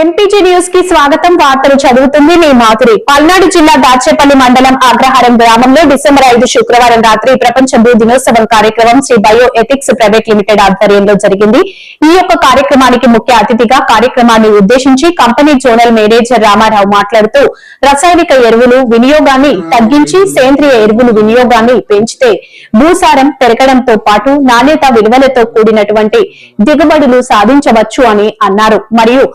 MPG న్యూస్కి స్వాగతం. వార్తలు చదువుతుంది మీ మాధురి. పల్నాడు జిల్లా దాచేపల్లి మండలం అగ్రహారం గ్రామంలో డిసెంబర్ ఐదు శుక్రవారం రాత్రి ప్రపంచ భూ దినోత్సవం కార్యక్రమం Shri bio ethics private limited ఆధ్వర్యంలో జరిగింది. ఈ యొక్క కార్యక్రమానికి ముఖ్య అతిథిగా కార్యక్రమాన్ని ఉద్దేశించి కంపెనీ జోనల్ మేనేజర్ రామారావు మాట్లాడుతూ రసాయనిక ఎరువులు వినియోగాన్ని తగ్గించి సేంద్రియ ఎరువులు వినియోగాన్ని పెంచితే భూసారం పెరగడంతో పాటు నాణ్యత విలువలతో కూడినటువంటి దిగుబడులు సాధించవచ్చు అని అన్నారు. మరియు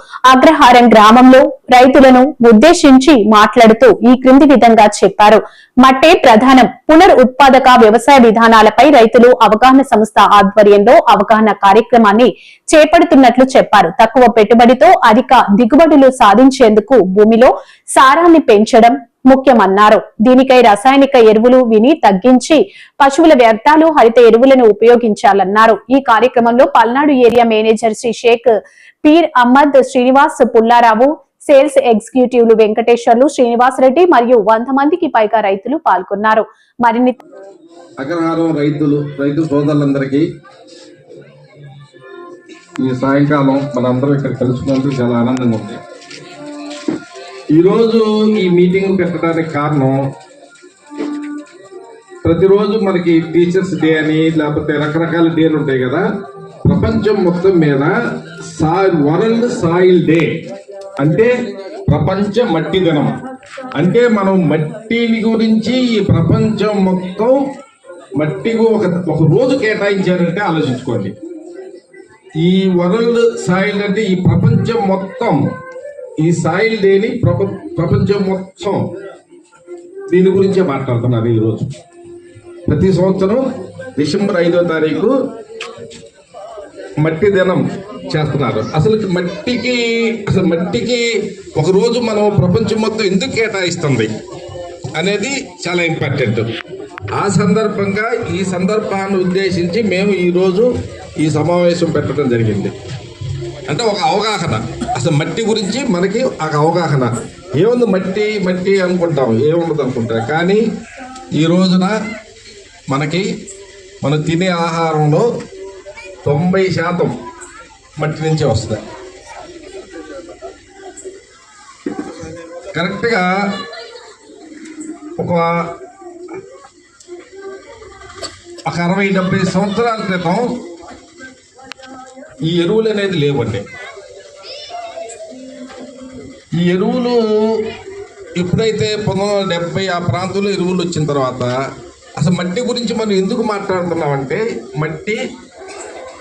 అగ్రహారం గ్రామంలో రైతులను ఉద్దేశించి మాట్లాడుతూ ఈ క్రింది విధంగా చెప్పారు. మట్టే ప్రధానం పునర్ ఉత్పాదక వ్యవసాయ విధానాలపై రైతులు అవగాహన సంస్థ ఆధ్వర్యంలో అవగాహన కార్యక్రమాన్ని చేపడుతున్నట్లు చెప్పారు. తక్కువ పెట్టుబడితో అధిక దిగుబడులు సాధించేందుకు భూమిలో సారాన్ని పెంచడం ముఖ్యమన్నారు. దీనికై రసాయనిక ఎరువులు విని తగ్గించి పశువుల వ్యర్థాలు హరిత ఎరువులను ఉపయోగించాలన్నారు. ఈ కార్యక్రమంలో Palnadu area manager Shri Sheikh Peer Ahmed Srinivas Pullarao sales ఎగ్జిక్యూటివ్లు Venkateswarlu Srinivas Reddy మరియు వంద మందికి పైగా రైతులు పాల్గొన్నారు. మరిన్ని అగ్రహారం రైతులు రైతు సోదరులందరికీ ఈ సాయంకాలం మనందరం ఇక్కడ కలుసుకున్నందుకు చాలా ఆనందంగా ఉంది. ఈరోజు ఈ మీటింగ్ పెట్టడానికి కారణం ప్రతిరోజు మనకి టీచర్స్ డే అని లేకపోతే రకరకాల డేలు ఉంటాయి కదా. ప్రపంచం మొత్తం మీద సా వరల్డ్ సాయిల్ డే అంటే ప్రపంచ మట్టి దినం. అంటే మనం మట్టిని గురించి ఈ ప్రపంచం మొత్తం మట్టికి ఒక ఒక రోజు కేటాయించారంటే ఆలోచించుకోండి. ఈ వరల్డ్ సాయిల్ అంటే ఈ ప్రపంచం మొత్తం ఈ సాయిల్ డేని ప్రప ప్రపంచం మొత్తం. దీని గురించే మాట్లాడుతున్నారు ఈరోజు ప్రతి సంవత్సరం డిసెంబర్ ఐదో తారీఖు మట్టి దినం చేస్తున్నారు. అసలు మట్టికి అసలు మట్టికి ఒక రోజు మనం ప్రపంచం మొత్తం ఎందుకు కేటాయిస్తుంది అనేది చాలా ఇంపార్టెంట్. ఆ సందర్భంగా ఈ సందర్భాన్ని ఉద్దేశించి మేము ఈరోజు ఈ సమావేశం పెట్టడం జరిగింది. అంటే ఒక అవగాహన. అసలు మట్టి గురించి మనకి ఒక అవగాహన. ఏముంది మట్టి? మట్టి అనుకుంటాం. ఏముండదు అనుకుంటాం. కానీ ఈ రోజున మనకి మనం తినే ఆహారంలో తొంభై శాతం మట్టి నుంచే వస్తుంది కరెక్ట్గా ఒక ఒక అరవై డెబ్బై సంవత్సరాల క్రితం ఈ ఎరువులు అనేది లేవండి. ఈ ఎరువులు ఎప్పుడైతే పంతొమ్మిది వందల డెబ్బై ఆ ప్రాంతంలో ఎరువులు వచ్చిన తర్వాత అసలు మట్టి గురించి మనం ఎందుకు మాట్లాడుతున్నామంటే మట్టి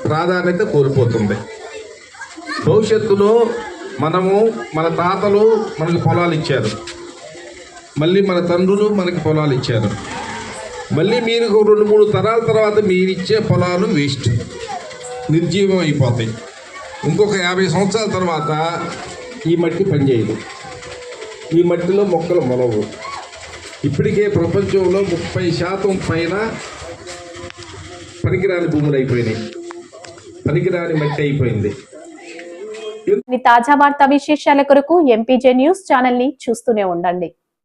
ప్రాధాన్యత కోల్పోతుంది. భవిష్యత్తులో మనము మన తాతలు మనకి పొలాలు ఇచ్చారు. మళ్ళీ మన తండ్రులు మనకి పొలాలు ఇచ్చారు. మళ్ళీ మీరు రెండు మూడు తరాల తర్వాత మీరు ఇచ్చే పొలాలు వేస్ట్. నిర్జీవం అయిపోతాయి. ఇంకొక యాభై సంవత్సరాల తర్వాత ఈ మట్టి పనిచేయదు. ఈ మట్టిలో మొక్కలు మొలవు. ఇప్పటికే ప్రపంచంలో ముప్పై శాతం పైన పనికిరాని భూములు అయిపోయినాయి. పనికిరాని మట్టి అయిపోయింది. తాజా వార్తా విశేషాల కొరకు ఎంపీజే న్యూస్ ఛానల్ని చూస్తూనే ఉండండి.